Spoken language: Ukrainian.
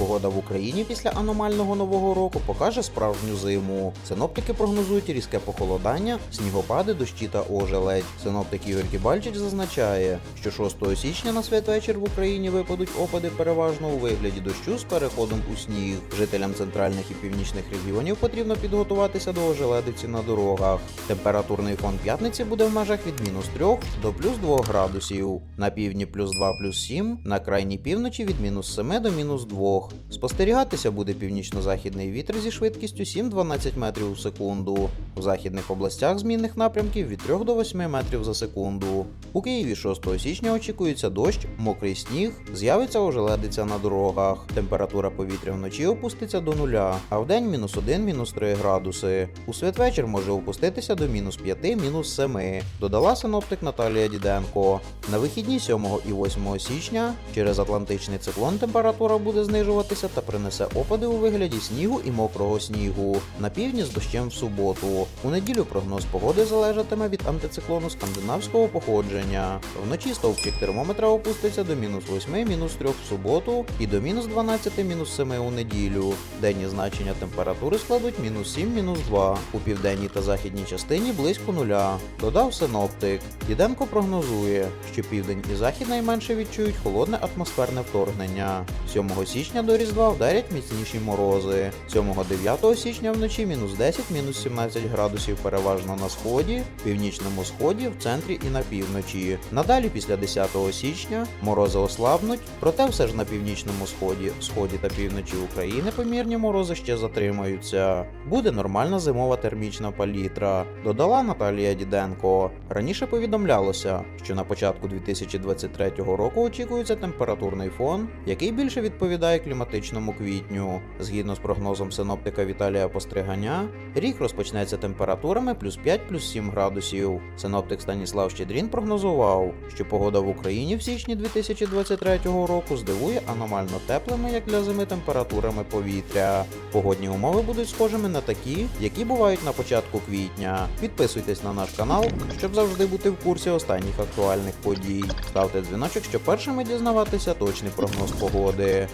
Погода в Україні після аномального нового року покаже справжню зиму. Синоптики прогнозують різке похолодання, снігопади, дощі та ожеледь. Синоптик Ігор Кібальчич зазначає, що 6 січня на святвечір в Україні випадуть опади переважно у вигляді дощу з переходом у сніг. Жителям центральних і північних регіонів потрібно підготуватися до ожеледиці на дорогах. Температурний фон п'ятниці буде в межах від мінус 3 до плюс 2 градусів. На півдні плюс 2 плюс 7, на крайній півночі від мінус 7 до мінус 2. Спостерігатися буде північно-західний вітер зі швидкістю 7-12 метрів у секунду. У західних областях змінних напрямків від 3 до 8 метрів за секунду. У Києві 6 січня очікується дощ, мокрий сніг, з'явиться ожеледиця на дорогах. Температура повітря вночі опуститься до нуля, а вдень мінус 1, мінус 3 градуси. У святвечір може опуститися до мінус 5, мінус 7, додала синоптик Наталія Діденко. На вихідні 7 і 8 січня через Атлантичний циклон температура буде знижуватися та принесе опади у вигляді снігу і мокрого снігу. На півдні з дощем в суботу. У неділю прогноз погоди залежатиме від антициклону скандинавського походження. Вночі стовпчик термометра опуститься до мінус 8, мінус 3 в суботу і до мінус 12, мінус 7 у неділю. Денні значення температури складуть мінус 7, мінус 2. У південній та західній частині близько нуля. Додав синоптик. Діденко прогнозує, що південь і захід найменше відчують холодне атмосферне вторгнення. 7 січня до Різдва вдарять міцніші морози. 7-9 січня вночі мінус 10, мінус 17 градусів переважно на сході, північному сході, в центрі і на півночі. Надалі після 10 січня морози ослабнуть, проте все ж на північному сході, сході та півночі України помірні морози ще затримаються. Буде нормальна зимова термічна палітра, додала Наталія Діденко. Раніше повідомлялося, що на початку 2023 року очікується температурний фон, який більше відповідає кліматичному квітню. Згідно з прогнозом синоптика Віталія Постриганя, рік розпочнеться температурами плюс 5 плюс 7 градусів. Синоптик Станіслав Щедрін прогнозував, що погода в Україні в січні 2023 року здивує аномально теплими, як для зими, температурами повітря. Погодні умови будуть схожими на такі, які бувають на початку квітня. Підписуйтесь на наш канал, щоб завжди бути в курсі останніх актуальних подій. Ставте дзвіночок, щоб першими дізнаватися точний прогноз погоди.